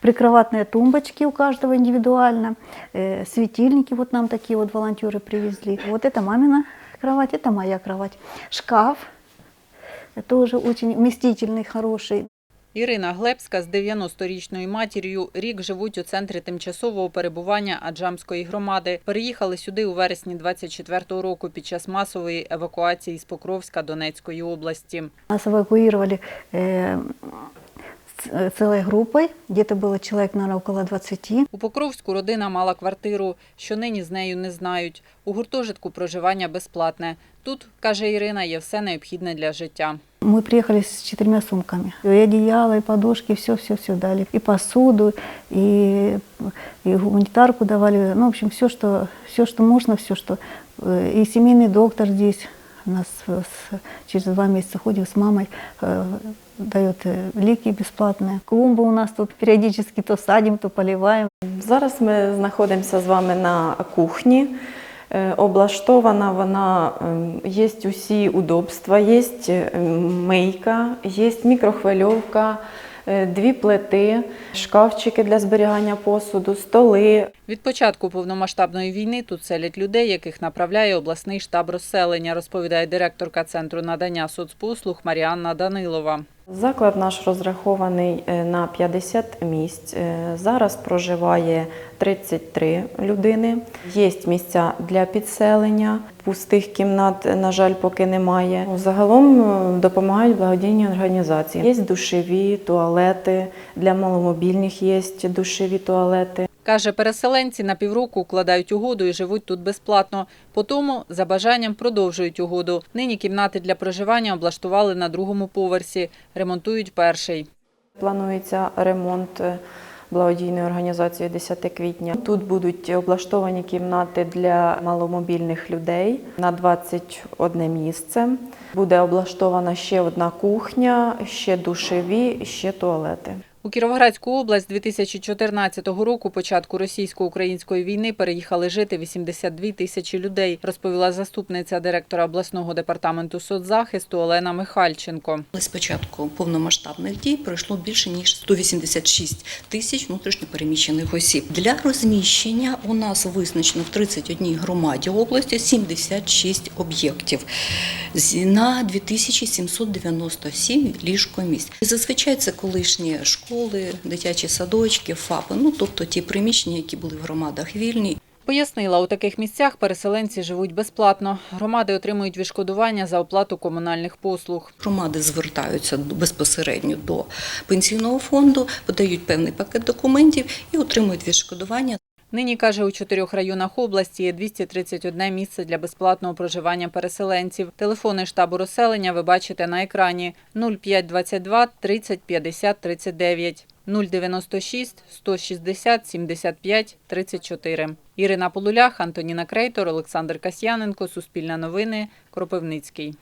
Прикроватные тумбочки у каждого индивидуально, э, светильники вот нам такие вот волонтеры привезли. Вот это мамина кровать, это моя кровать. Шкаф тоже очень вместительный, хороший. Ірина Глебська з 90-річною матір'ю рік живуть у центрі тимчасового перебування Аджамської громади. Переїхали сюди у вересні 24-го року під час масової евакуації з Покровська Донецької області. Нас эвакуировали э, ц- целой группой, где-то было человек, наверное, около 20. У Покровську родина мала квартиру, що нині з нею не знають. У гуртожитку проживання безплатне. Тут, каже Ірина, є все необхідне для життя. Мы приехали с четырьмя сумками. И одеяло, и подушки, все-все-все дали. И посуду, и, и гуманитарку давали. Ну, в общем, все, что, все, что можно, все, что... э, И семейный доктор здесь у нас с- через два месяца ходим с мамой, э, дает э, леки бесплатные. Клумбы у нас тут периодически то садим, то поливаем. Зараз ми знаходимося з вами на кухні. Е, Облаштована вона, є усі удобства, є мийка, є мікрохвильовка, е, дві плити, шкафчики для зберігання посуду, столи, Від початку повномасштабної війни тут селять людей, яких направляє обласний штаб розселення, розповідає директорка центру надання соцпослуг Маріанна Данилова. Заклад наш розрахований е, на 50 місць. Е, Зараз проживає 33 людини. Є місця для підселення. Пустих кімнат, на жаль, поки немає. Загалом е, допомагають благодійні організації. Є душеві, туалети для маломобільних є душеві туалети. Каже, переселенці на півроку укладають угоду і живуть тут безплатно. Потому за бажанням продовжують угоду. Нині кімнати для проживання облаштували на другому поверсі, ремонтують перший. Планується ремонт е, благодійної організації 10 квітня. Тут будуть облаштовані кімнати для маломобільних людей на 21 місце. Буде облаштована ще одна кухня, ще душеві, ще туалети. У Кіровоградську область 2014 року, початку російсько-української війни, переїхали жити 82 тисячі людей, розповіла заступниця директора обласного департаменту соцзахисту Олена Михальченко. З початку повномасштабних дій пройшло більше ніж 186 тисяч внутрішньопереміщених осіб. Для розміщення у нас визначено в 31 громаді області 76 об'єктів на 2797 ліжкомісць. Зазвичай це колишні школи, дитячі садочки, ФАПи, ну тобто ті приміщення, які були в громадах вільні. Пояснила, у таких місцях переселенці живуть безплатно. Громади отримують відшкодування за оплату комунальних послуг. Громади звертаються безпосередньо до пенсійного фонду, подають певний пакет документів і отримують відшкодування. Нині, каже, у чотирьох районах області є 231 місце для безплатного проживання переселенців. Телефони штабу розселення ви бачите на екрані 0522 30 50 39, 096 160 75 34. Ірина Полулях, Антоніна Крейтор, Олександр Касьяненко, Суспільне новини, Кропивницький.